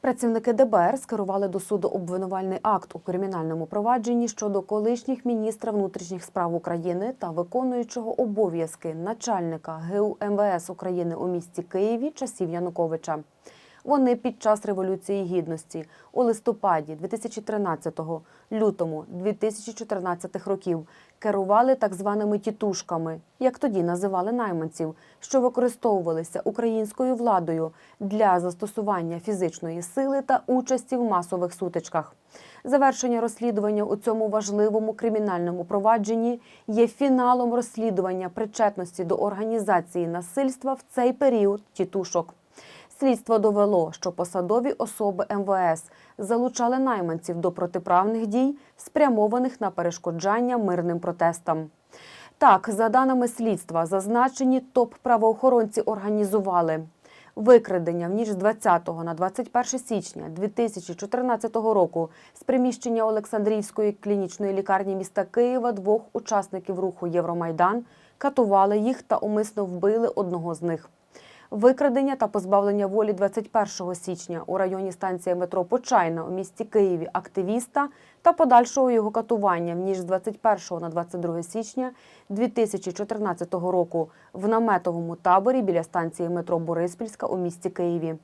Працівники ДБР скерували до суду обвинувальний акт у кримінальному провадженні щодо колишніх міністра внутрішніх справ України та виконуючого обов'язки начальника ГУ МВС України у місті Києві часів Януковича. Вони під час Революції Гідності у листопаді 2013-го, лютому 2014 років керували так званими тітушками, як тоді називали найманців, що використовувалися українською владою для застосування фізичної сили та участі в масових сутичках. Завершення розслідування у цьому важливому кримінальному провадженні є фіналом розслідування причетності до організації насильства в цей період тітушок. Слідство довело, що посадові особи МВС залучали найманців до протиправних дій, спрямованих на перешкоджання мирним протестам. Так, за даними слідства, зазначені топ-правоохоронці організували викрадення в ніч з 20 на 21 січня 2014 року з приміщення Олександрівської клінічної лікарні міста Києва двох учасників руху Євромайдан, катували їх та умисно вбили одного з них викрадення та позбавлення волі 21 січня у районі станції метро Почайна у місті Києві активіста та подальшого його катування ніж з 21 на 22 січня 2014 року в наметовому таборі біля станції метро Бориспільська у місті Києві.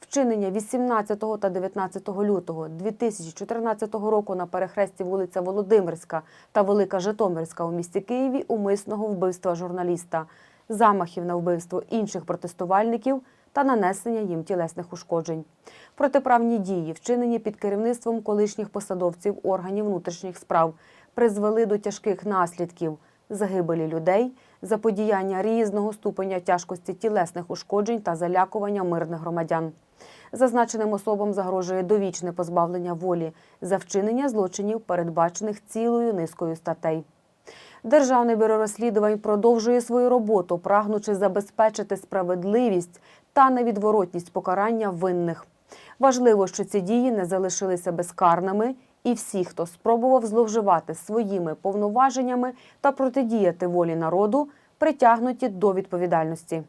Вчинення 18 та 19 лютого 2014 року на перехресті вулиця Володимирська та Велика Житомирська у місті Києві умисного вбивства журналіста замахів на вбивство інших протестувальників та нанесення їм тілесних ушкоджень. Протиправні дії, вчинені під керівництвом колишніх посадовців органів внутрішніх справ, призвели до тяжких наслідків загибелі людей, заподіяння різного ступеня тяжкості тілесних ушкоджень та залякування мирних громадян. Зазначеним особам загрожує довічне позбавлення волі за вчинення злочинів, передбачених цілою низкою статей. Державне бюро розслідувань продовжує свою роботу, прагнучи забезпечити справедливість та невідворотність покарання винних. Важливо, що ці дії не залишилися безкарними, і всі, хто спробував зловживати своїми повноваженнями та протидіяти волі народу, притягнуті до відповідальності.